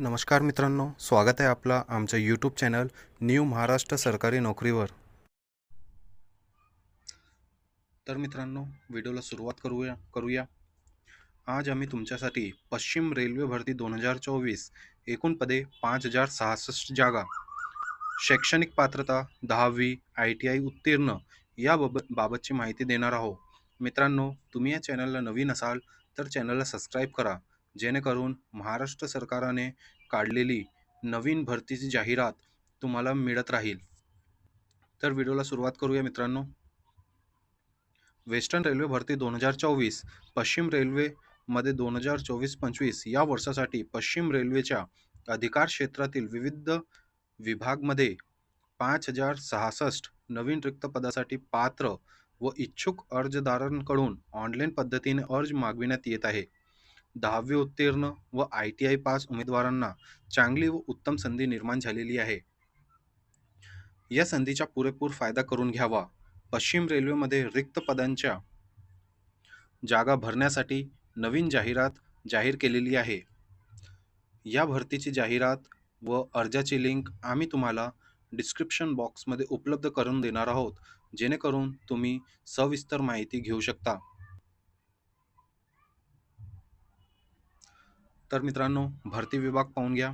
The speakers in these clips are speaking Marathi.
नमस्कार मित्रांनो स्वागत आहे आपला आमच्या यूट्यूब चॅनल न्यू महाराष्ट्र सरकारी नोकरीवर. तर मित्रांनो व्हिडिओला सुरुवात करूया करूया. आज आम्ही तुमच्यासाठी पश्चिम रेल्वे भरती दोन हजार चोवीस एकूण पदे पाच हजार सहासष्ट जागा शैक्षणिक पात्रता दहावी आय टी आय उत्तीर्ण या बाब बाबतची माहिती देणार आहोत. मित्रांनो तुम्ही या चॅनलला नवीन असाल तर चॅनलला सबस्क्राईब करा. जेणेकरून महाराष्ट्र सरकारने काढलेली नवीन भरतीची जाहिरात तुम्हाला मिळत राहील. तर व्हिडिओला सुरुवात करूया मित्रांनो. वेस्टर्न रेल्वे भरती दोन हजार चोवीस पश्चिम रेल्वेमध्ये दोन हजार चोवीस पंचवीस या वर्षासाठी पश्चिम रेल्वेच्या अधिकार क्षेत्रातील विविध विभागमध्ये पाच हजार सहासष्ट नवीन रिक्त पदासाठी पात्र व इच्छुक अर्जदारांकडून ऑनलाईन पद्धतीने अर्ज मागविण्यात येत आहे. दहावी उत्तीर्ण व आय टी आय पास उमेदवारांना चांगली व उत्तम संधी निर्माण झालेली आहे. या संधीचा पुरेपूर फायदा करून घ्यावा. पश्चिम रेल्वेमध्ये रिक्त पदांच्या जागा भरण्यासाठी नवीन जाहिरात जाहीर केलेली आहे. या भरतीची जाहिरात व अर्जाची लिंक आम्ही तुम्हाला डिस्क्रिप्शन बॉक्समध्ये उपलब्ध करून देणार आहोत जेणेकरून तुम्ही सविस्तर माहिती घेऊ शकता. तर मित्रांनो भरती विभाग पाहून घ्या.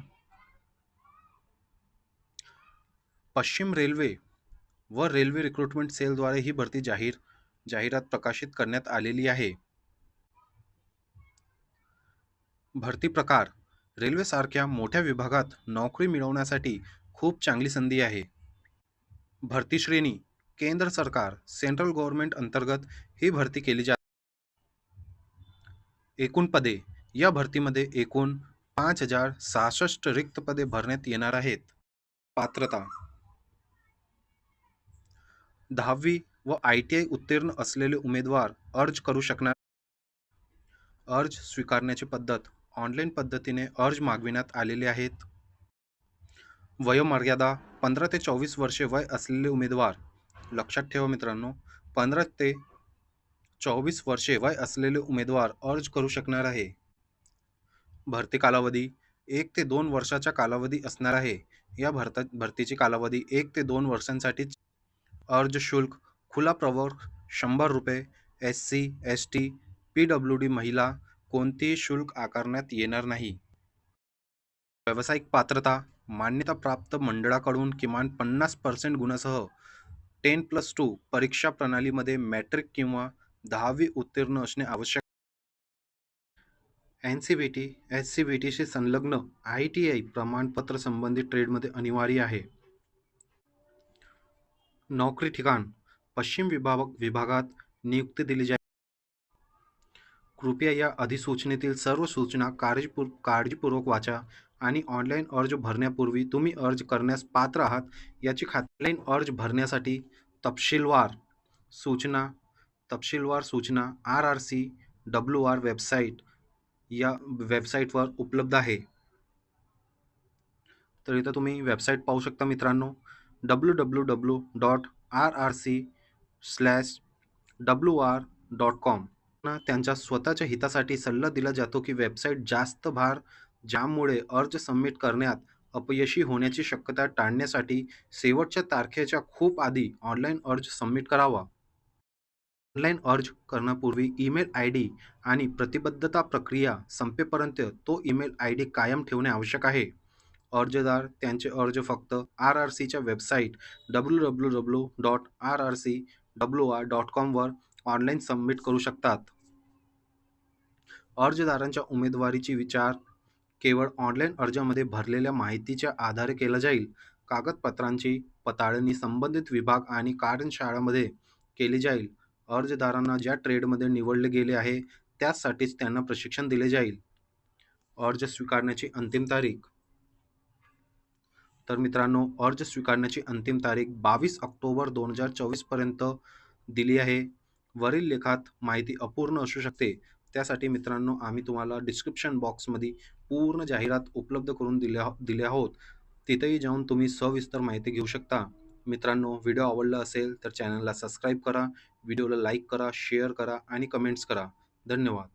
पश्चिम रेल्वे व रेल्वे रिक्रुटमेंट सेलद्वारे ही भरती जाहीर जाहिरात प्रकाशित करण्यात आलेली आहे. भरती प्रकार रेल्वेसारख्या मोठ्या विभागात नोकरी मिळवण्यासाठी खूप चांगली संधी आहे. भरती श्रेणी केंद्र सरकार सेंट्रल गव्हर्नमेंट अंतर्गत ही भरती केली जाते एकूण पदे या भरतीमध्ये एकूण पाच हजार सहासष्ट रिक्त पदे भरण्यात येणार आहेत. पात्रता. दहावी व आय टी आय उत्तीर्ण असलेले उमेदवार अर्ज करू शकणार. अर्ज स्वीकारण्याची पद्धत. ऑनलाईन पद्धतीने अर्ज मागविण्यात आलेले आहेत. वयोमर्यादा पंधरा ते चोवीस वर्षे वय असलेले उमेदवार. लक्षात ठेवा मित्रांनो पंधरा ते चोवीस वर्षे वय असलेले उमेदवार अर्ज करू शकणार आहे. भरती कालावधी एक ते दोन वर्षाचा कालावधी असणार आहे. या भरता भरतीची कालावधी एक ते दोन वर्षांसाठी अर्ज शुल्क खुला प्रवर्ग शंभर रुपये S C S T P W D महिला कोणतेही शुल्क आकारण्यात येणार नाही. व्यावसायिक पात्रता मान्यताप्राप्त मंडळाकडून किमान पन्नास पर्सेंट गुणासह टेन प्लस टू परीक्षा प्रणालीमध्ये मॅट्रिक किंवा दहावी उत्तीर्ण असणे आवश्यक N C B T S C B टीशी संलग्न आय टी आय प्रमाणपत्र संबंधित ट्रेडमध्ये अनिवार्य आहे. नोकरी ठिकाण पश्चिम विभाग विभागात नियुक्ती दिली जाईल. कृपया या अधिसूचनेतील सर्व सूचना काळजीपूर काळजीपूर्वक वाचा आणि ऑनलाईन अर्ज भरण्यापूर्वी तुम्ही अर्ज करण्यास पात्र आहात याची खात्रीलाईन अर्ज भरण्यासाठी तपशीलवार सूचना तपशीलवार सूचना R R C W R website या वेबसाईटवर उपलब्ध आहे. तर इथं तुम्ही वेबसाईट पाहू शकता मित्रांनो. W W W dot R R C slash W R dot com त्यांच्या स्वतःच्या हितासाठी सल्ला दिला जातो की वेबसाईट जास्त भार ज्यामुळे अर्ज सबमिट करण्यात अपयशी होण्याची शक्यता टाळण्यासाठी शेवटच्या तारखेच्या खूप आधी ऑनलाईन अर्ज सबमिट करावा. ऑनलाईन अर्ज करण्यापूर्वी ईमेल आय डी आणि प्रतिबद्धता प्रक्रिया संपेपर्यंत तो ईमेल आय डी कायम ठेवणे आवश्यक आहे. अर्जदार त्यांचे अर्ज फक्त आर आर सीच्या website W W W dot R R C W R dot कॉमवर online submit करू शकतात. अर्जदारांच्या उमेदवारीची विचार केवळ ऑनलाईन अर्जामध्ये भरलेल्या माहितीच्या आधारे केला जाईल. कागदपत्रांची पताळणी संबंधित विभाग आणि कार्यशाळामध्ये केली जाईल. अर्जदारांना ज्या ट्रेडमध्ये निवडले गेले आहे त्यासाठीच त्यांना प्रशिक्षण दिले जाईल. अर्ज स्वीकारण्याची अंतिम तारीख. तर मित्रांनो अर्ज स्वीकारण्याची अंतिम तारीख बावीस ऑक्टोबर दोन हजार चोवीसपर्यंत दिली आहे. वरील लेखात माहिती अपूर्ण असू शकते. त्यासाठी मित्रांनो आम्ही तुम्हाला डिस्क्रिप्शन बॉक्समध्ये पूर्ण जाहिरात उपलब्ध करून दिल्या दिले आहोत. तिथेही जाऊन तुम्ही सविस्तर माहिती घेऊ शकता. मित्रांनो व्हिडिओ आवडला असेल तर चॅनलला सबस्क्राईब करा व्हिडिओला लाईक करा शेअर करा आणि कमेंट्स करा. धन्यवाद.